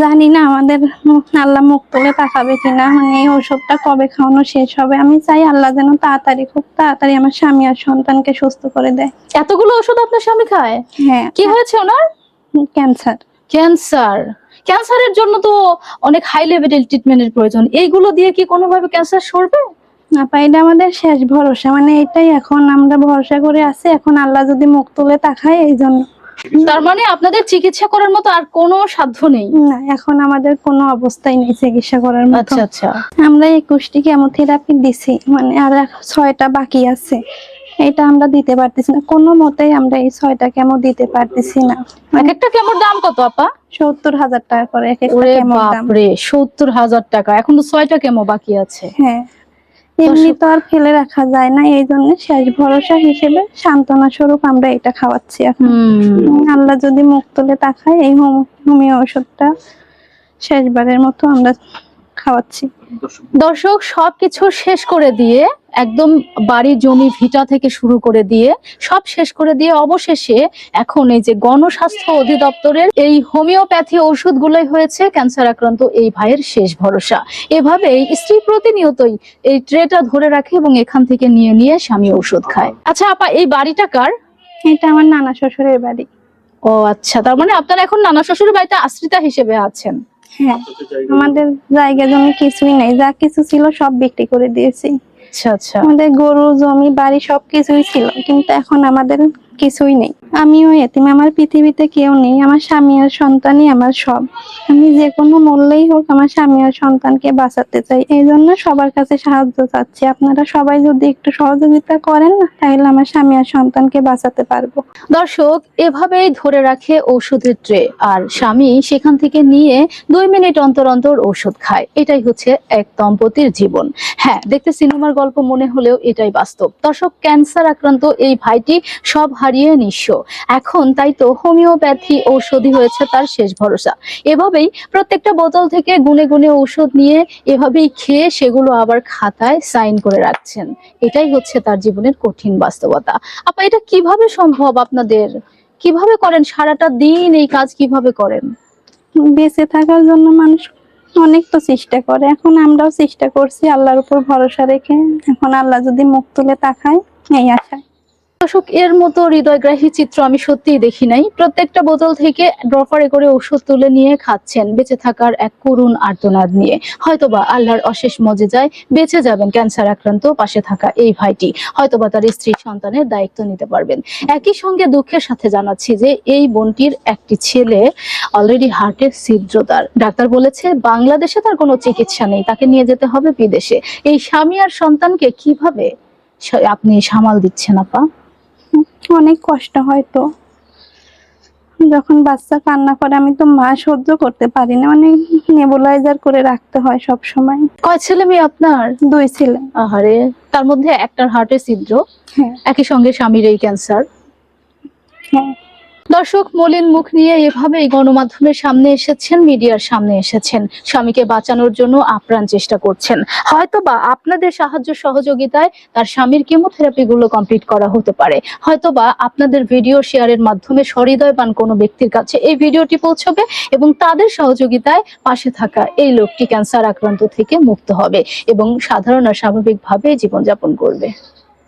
জানি না আমাদের আল্লাহ মুখ তুলে তাকাবে কিনা। মানে এই ওষুধটা কবে খাওয়ানো শেষ হবে? আমি চাই আল্লাহ যেন তাড়াতাড়ি খুব তাড়াতাড়ি আমার স্বামী আর সন্তানকে সুস্থ করে দেয়। এতগুলো ওষুধ আপনার স্বামী খায়? হ্যাঁ। কি হয়েছে ওনার? ক্যান্সার। ক্যান্সার। ক্যান্সারের জন্য তো অনেক হাই লেভেলের ট্রিটমেন্টের প্রয়োজন। এইগুলো দিয়ে কি কোনোভাবে ক্যান্সার সরবে? আপা এটা আমাদের শেষ ভরসা। মানে এটাই এখন আমরা ভরসা করে আছি। এখন আল্লাহ যদি মুখ তুলে তাকায় এই জন্য তার মানে আপনাদের চিকিৎসা করার মতো আর কোনো সাধ্য নেই? না এখন আমাদের কোনো অবস্থাই নেই চিকিৎসা করার মতো। আচ্ছা আচ্ছা। আমরা একুশটি কেমোথেরাপি দিছি মানে আর ছয়টা বাকি আছে। এটা আমরা দিতে পারতেছি না। কোনো মতেই আমরা এই ছয়টা কেমো দিতে পারতেছি না। এক একটা কেমোর দাম কত আপা? সত্তর হাজার টাকা করে এক একটা কেমোর দাম। সত্তর হাজার টাকা। এখন তো ছয়টা কেমো বাকি আছে। হ্যাঁ। এমনি তো আর ফেলে রাখা যায় না এই জন্য শেষ ভরসা হিসেবে সান্ত্বনা স্বরূপ আমরা এটা খাওয়াচ্ছি এখন। আল্লাহ যদি মুখ তুলে তাকায় এই হোম- হোমিও ওষুধটা শেষবারের মতো আমরা খাওয়াচ্ছি। দর্শক সবকিছু শেষ করে দিয়ে একদম বাড়ি জমি ভিটা থেকে শুরু করে দিয়ে সব শেষ করে দিয়ে অবশেষে এখন এই যে গণস্বাস্থ্য অধিদপ্তরের এই হোমিওপ্যাথি ওষুধগুলোই হয়েছে ক্যান্সার আক্রান্ত এই ভাইয়ের শেষ ভরসা। এভাবেই স্ত্রী প্রতিনিয়তই এই ট্রেটা ধরে রাখে এবং এখান থেকে নিয়ে নিয়ে স্বামী ওষুধ খায়। আচ্ছা আপা এই বাড়িটা কার? এটা আমার নানা শ্বশুরের বাড়ি। ও আচ্ছা তার মানে আপনারা এখন নানা শ্বশুরের বাড়িতে আশ্রিতা হিসেবে আছেন। হ্যাঁ আমাদের জায়গা জমি কিছুই নাই যা কিছু ছিল সব বিক্রি করে দিয়েছি। আচ্ছা আচ্ছা। আমাদের গরু জমি বাড়ি সবকিছুই ছিল কিন্তু এখন আমাদের কিছুই নেই। আমিও এতিম, আমার পৃথিবীতে কেউ নেই, আমার স্বামী আর সন্তানই আমার সব। আমি যে কোনো মূল্যেই হোক আমার স্বামী আর সন্তানকে বাঁচাতে চাই, এই জন্য সবার কাছে সাহায্য চাচ্ছি। আপনারা সবাই যদি একটু সহযোগিতা করেন না, তাহলে আমার স্বামী আর সন্তানকে বাঁচাতে পারব। দর্শক, এভাবেই ধরে রাখে ওষুধের ট্রে, আর স্বামী সেখান থেকে নিয়ে দুই মিনিট অন্তর অন্তর ওষুধ খায়। এটাই হচ্ছে এক দম্পতির জীবন। হ্যাঁ দেখতে সিনেমার গল্প মনে হলেও এটাই বাস্তব। দর্শক, ক্যান্সার আক্রান্ত এই ভাইটি সব হারিয়ে নিঃস্ব। এখন তাই তো হোমিওপ্যাথি ঔষধই হয়েছে তার শেষ ভরসা। এভাবেই প্রত্যেকটা বোতল থেকে গুনে গুনে ঔষধ নিয়ে এভাবেই খেয়ে সেগুলো আবার খাতায় সাইন করে রাখছেন। এটাই হচ্ছে তার জীবনের কঠিন বাস্তবতা। আপা, এটা কীভাবে সম্ভব আপনাদের? কীভাবে করেন? সারাটা দিন এই কাজ কীভাবে করেন? বেঁচে থাকার জন্য মানুষ অনেক তো চেষ্টা করে। এখন আমরাও চেষ্টা করছি আল্লাহর উপর ভরসা রেখে। এখন আল্লাহ যদি মুখ তুলে তাকায়, এই আশায়। দর্শক, এর মতো হৃদয়গ্রাহী চিত্র আমি সত্যিই দেখি নাই। প্রত্যেকটা বোতল থেকে ড্রপারে করে ওষুধ তুলে নিয়ে খাচ্ছেন। বেঁচে থাকার এক করুণ আর্তনাদ নিয়ে। হয়তোবা আল্লাহর অশেষ মজেজায় বেঁচে যাবেন ক্যান্সার আক্রান্ত পাশে থাকা এই ভাইটি। হয়তোবা তার স্ত্রী সন্তানের দায়িত্ব নিতে পারবেন। একই সঙ্গে দুঃখের সাথে জানাচ্ছি যে, এই বোনটির একটি ছেলে অলরেডি হার্টের ছিদ্রতার ডাক্তার বলেছে, বাংলাদেশে তার কোনো চিকিৎসা নেই, তাকে নিয়ে যেতে হবে বিদেশে। এই স্বামী আর সন্তানকে কীভাবে আপনি সামাল দিচ্ছেন, আপা? অনেক কষ্ট হয় তো। যখন বাচ্চা কান্না করে আমি তো মা সহ্য করতে পারি না। মানে নেবুলাইজার করে রাখতে হয় সব সময় কয় ছেলে মেয়ে আপনার? দুই ছেলে। আহারে তার মধ্যে একটার হার্টের ছিদ্র হ্যাঁ। একই সঙ্গে স্বামীর এই ক্যান্সার হ্যাঁ। দর্শক, মলিন মুখ নিয়ে এভাবেই গণমাধ্যমের সামনে এসেছেন, মিডিয়ার সামনে এসেছেন। স্বামীকে বাঁচানোর জন্য আপ্রাণ চেষ্টা করছেন। হয়তোবা আপনাদের সাহায্য সহযোগিতায় তার স্বামীর কেমোথেরাপি গুলো কমপ্লিট করা হতে পারে। হয়তোবা আপনাদের ভিডিও শেয়ারের মাধ্যমে সহৃদয়বান কোনো ব্যক্তির কাছে এই ভিডিওটি পৌঁছবে এবং তাদের সহযোগিতায় পাশে থাকা এই লোকটি ক্যান্সার আক্রান্ত থেকে মুক্ত হবে এবং সাধারণ আর স্বাভাবিকভাবে জীবনযাপন করবে।